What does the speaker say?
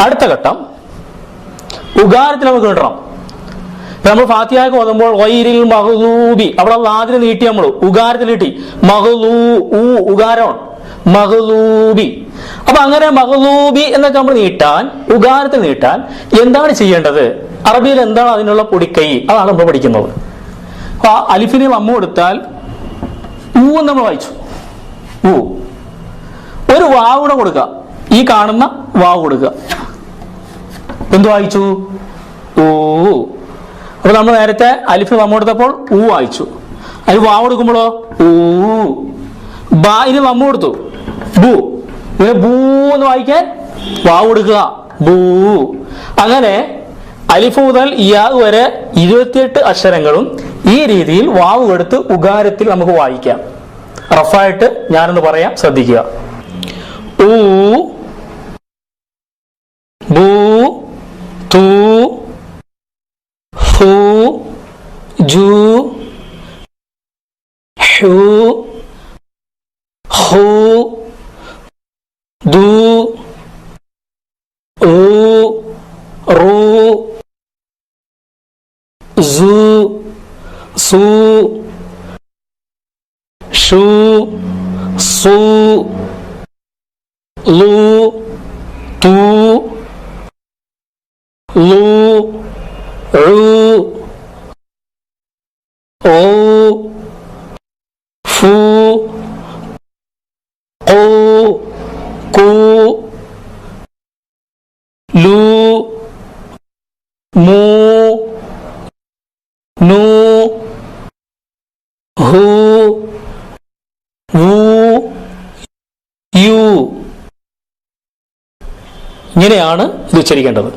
അടുത്ത ഘട്ടം ഉഗാരത്തിൽ നമുക്ക് ഇപ്പൊ നമ്മൾ ഫാത്തിയാക്ക് ഓതുമ്പോൾ വൈരിൽ മഹദൂബി അവിടെ ആദ്യം നീട്ടി നമ്മൾ ഉഗാരത്തിൽ നീട്ടി. മഹദൂ ഊ ഉകാരമാണ് മഹദൂബി അപ്പൊ അങ്ങനെ മഹദൂബി എന്നൊക്കെ നമ്മൾ നീട്ടാൻ ഉഗാരത്തിൽ നീട്ടാൻ എന്താണ് ചെയ്യേണ്ടത്? അറബിയിൽ എന്താണ് അതിനുള്ള പൊടിക്കൈ? അതാണ് നമ്മൾ പഠിക്കുന്നത്. അപ്പൊ അലിഫിനെ നമ്മ കൊടുത്താൽ ഊ എന്ന് നമ്മൾ വായിച്ചു. ഊ. ഒരു വാവ് കൊടുക്കുക. ഈ കാണുന്ന വാവ് കൊടുക്കുക. എന്ത് വായിച്ചു? ഊ. അപ്പൊ നമ്മൾ നേരത്തെ അലിഫ് നമ്മ കൊടുത്തപ്പോൾ ഊ വായിച്ചു. അതിന് വാവ് കൊടുക്കുമ്പോഴോ? ഊ. ബാ ഇനി നമ്മ കൊടുത്തു. ബൂ ഇങ്ങനെ ബൂ എന്ന് വായിക്കാൻ വാവ് കൊടുക്കുക. ബൂ അങ്ങനെ അലിഫ് മുതൽ ഇയാ വരെ ഇരുപത്തിയെട്ട് അക്ഷരങ്ങളും ഈ രീതിയിൽ വാവ് എടുത്ത് ഉകാരത്തിൽ നമുക്ക് വായിക്കാം. റഫായിട്ട് ഞാനൊന്ന് പറയാം. ശ്രദ്ധിക്കുക. ഊ. ബൂ ഹു ജു ഹു ഹു ദു ഉ റു സു സു ഷു സു ലു തു ലു ഉ ഓ ഫു കു ലു നു ഹു യു ഇങ്ങനെയാണ് ഇത് ഉച്ചരിക്കേണ്ടത്